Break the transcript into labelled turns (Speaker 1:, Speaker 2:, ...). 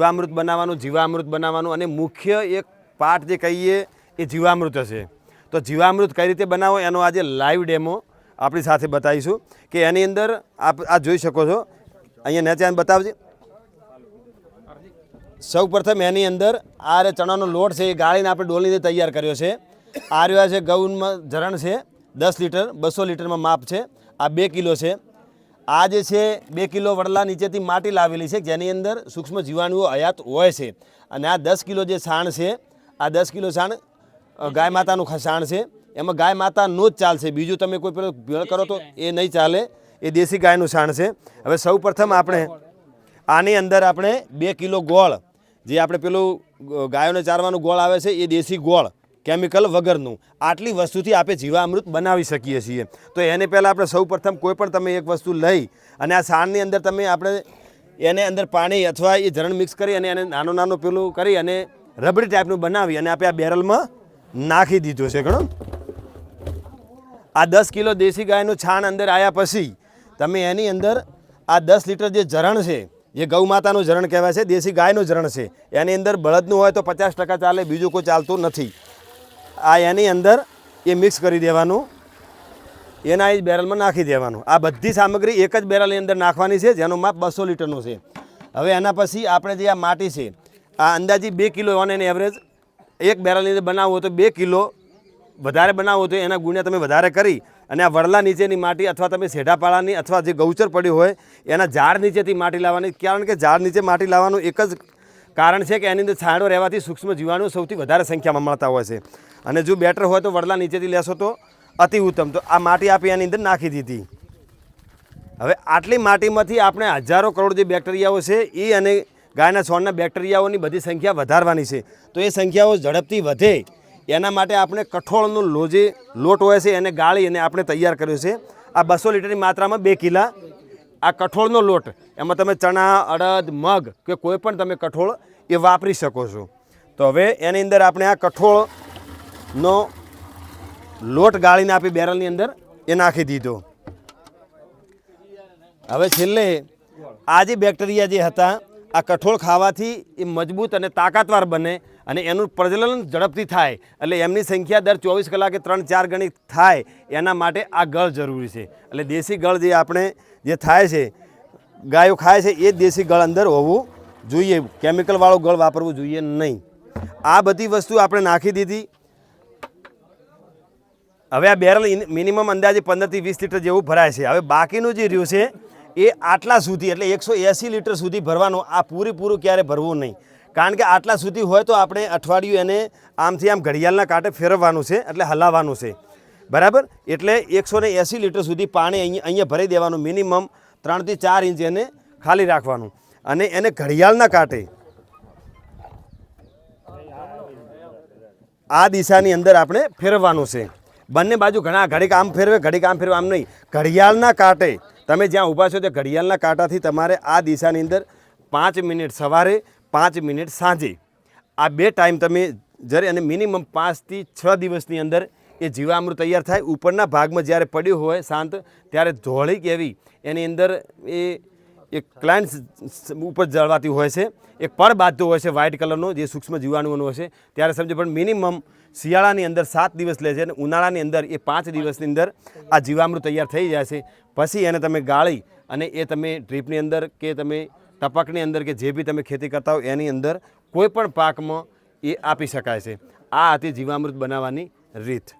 Speaker 1: જીવામૃત બનાવવાનું જીવામૃત બનાવવાનું અને મુખ્ય એક પાર્ટ જે કહીએ એ જીવામૃત હશે. તો જીવામૃત કઈ રીતે બનાવો એનો આજે લાઈવ ડેમો આપણી સાથે બતાવીશું કે એની અંદર આપ આ જોઈ શકો છો. અહીંયા નેચાન બતાવજે. સૌ પ્રથમ એની અંદર આ રે ચણાનો લોટ છે એ ગાળીને આપણે ડોલીને તૈયાર કર્યો છે. આ રહ્યા છે ગૌનમાં ઝરણ છે, દસ લીટર, બસો લીટરમાં માપ છે. આ બે કિલો છે. આ જે છે, બે કિલો વડલા નીચેથી માટી લાવેલી છે, જેની અંદર સૂક્ષ્મ જીવાણુઓ હયાત હોય છે. અને આ દસ કિલો જે છાણ છે, આ દસ કિલો છાણ ગાય માતાનું ખસાણ છે. એમાં ગાય માતાનું જ ચાલશે. બીજું તમે કોઈ પેલો ભેળ કરો તો એ નહીં ચાલે. એ દેશી ગાયનું છાણ છે. હવે સૌ આપણે આની અંદર આપણે બે કિલો ગોળ, જે આપણે પેલું ગાયોને ચારવાનું ગોળ આવે છે, એ દેશી ગોળ. કેમિકલ વગરનું આટલી વસ્તુથી આપણે જીવામૃત બનાવી શકીએ છીએ. તો એને પહેલાં આપણે સૌ પ્રથમ કોઈ પણ તમે એક વસ્તુ લઈ અને આ સાણની અંદર તમે આપણે એને અંદર પાણી અથવા એ ઝરણ મિક્સ કરી અને એને નાનું નાનું પેલું કરી અને રબડી ટાઈપનું બનાવી અને આપણે આ બેરલમાં નાખી દીધું છે ઘણો આ દસ કિલો દેશી ગાયનું છાણ અંદર આવ્યા પછી તમે એની અંદર આ દસ લીટર જે ઝરણ છે, જે ગૌમાતાનું ઝરણ કહેવાય છે, દેશી ગાયનું ઝરણ છે, એની અંદર બળદનું હોય તો પચાસ ટકા ચાલે, બીજું કોઈ ચાલતું નથી. આ એની અંદર એ મિક્સ કરી દેવાનું. એના એ જ બેરલમાં નાખી દેવાનું. આ બધી સામગ્રી એક જ બેરલની અંદર નાખવાની છે, જેનું માપ બસો લીટરનું છે. હવે એના પછી આપણે જે આ માટી છે, આ અંદાજી બે કિલો ઓન એન એવરેજ એક બેરલની અંદર બનાવવું હોય તો બે કિલો વધારે બનાવવું તો એના ગુણ્યા તમે વધારે કરી. અને આ વડલા નીચેની માટી અથવા તમે શેઢાપાળાની અથવા જે ગૌચર પડ્યું હોય, એના ઝાડ નીચેથી માટી લાવવાની. કારણ કે ઝાડ નીચે માટી લાવવાનું એક જ કારણ છે કે એની અંદર છાંયડો રહેવાથી સૂક્ષ્મ જીવાણુ સૌથી વધારે સંખ્યામાં મળતા હોય છે. અને જો બેટર હોય તો વડલા નીચેથી લેશો તો અતિ ઉત્તમ. તો આ માટી આપી એની અંદર નાખી દીધી. હવે આટલી માટીમાંથી આપણે હજારો કરોડ જે બેક્ટેરિયાઓ છે એ અને ગાયના છોડના બેક્ટેરિયાઓની બધી સંખ્યા વધારવાની છે. તો એ સંખ્યાઓ ઝડપથી વધે. એના માટે આપણે કઠોળનો લો જે લોટ હોય છે, એને ગાળી અને આપણે તૈયાર કર્યો છે. આ બસો લીટરની માત્રામાં બે કિલા આ કઠોળનો લોટ. એમાં તમે ચણા, અડદ, મગ કે કોઈ પણ તમે કઠોળ એ વાપરી શકો છો. તો હવે એની અંદર આપણે આ કઠોળનો લોટ ગાળીને આપી બેરલની અંદર એ નાખી દીધો. હવે છેલ્લે આ જે બેક્ટેરિયા જે હતા આ કઠોળ ખાવાથી એ મજબૂત અને તાકાતવાર બને અને એનું પ્રજનન ઝડપથી થાય. એટલે એમની સંખ્યા દર ચોવીસ કલાકે ત્રણ ચાર ગણી થાય. એના માટે આ ગળ જરૂરી છે. એટલે દેશી ગળ જે આપણે જે થાય છે, ગાયો ખાય છે, એ દેશી ગળ અંદર હોવું જોઈએ. કેમિકલવાળું ગળ વાપરવું જોઈએ નહીં. આ બધી વસ્તુ આપણે નાખી દીધી. હવે આ બેરલ મિનિમમ અંદાજે પંદરથી વીસ લીટર જેવું ભરાય છે. હવે બાકીનું જે રહ્યું છે એ આટલા સુધી, એટલે એકસો એંસી લીટર સુધી ભરવાનું, આ પૂરેપૂરું ક્યારે ભરવું નહીં. કારણ કે આટલા સુધી હોય તો આપણે અઠવાડિયું એને આમથી આમ ઘડિયાળના કાંટે ફેરવવાનું છે, એટલે હલાવવાનું છે. બરાબર? એટલે એકસો ને એંસી લીટર સુધી પાણી અહીંયા અહીંયા ભરી દેવાનું, મિનિમમ ત્રણથી ચાર ઇંચ એને ખાલી રાખવાનું. અને એને ઘડિયાળના કાંટે આ દિશાની અંદર આપણે ફેરવવાનું છે. બંને બાજુ ઘણા, ઘડીક આમ ફેરવે, ઘડીક આમ ફેરવે, આમ નહીં. ઘડિયાળના કાંટે તમે જ્યાં ઊભા છો તે ઘડિયાળના કાંટાથી તમારે આ દિશાની અંદર પાંચ મિનિટ સવારે, પાંચ મિનિટ સાંજે. આ બે ટાઈમ તમે જ્યારે અને મિનિમમ પાંચથી છ દિવસની અંદર એ જીવામૃત તૈયાર થાય. ઉપરના ભાગમાં જ્યારે પડ્યું હોય શાંત, ત્યારે ધોળી કેવી એની અંદર એ એક ક્લાયન્ટ ઉપર જળવાતી હોય છે. એક પડ બાંધતો હોય છે વ્હાઇટ કલરનો જે સૂક્ષ્મ જીવાણુઓનો હોય છે ત્યારે સમજો પણ મિનિમમ શિયાળાની અંદર સાત દિવસ લે છે અને ઉનાળાની અંદર એ પાંચ દિવસની અંદર આ જીવામૃત તૈયાર થઈ જાય છે. પછી એને તમે ગાળી અને એ તમે ડ્રીપની અંદર કે તમે ટપકની અંદર કે જે બી તમે ખેતી કરતા હો એની અંદર કોઈ પણ પાકમાં એ આપી શકાય છે. આ હતી જીવામૃત બનાવવાની રીત.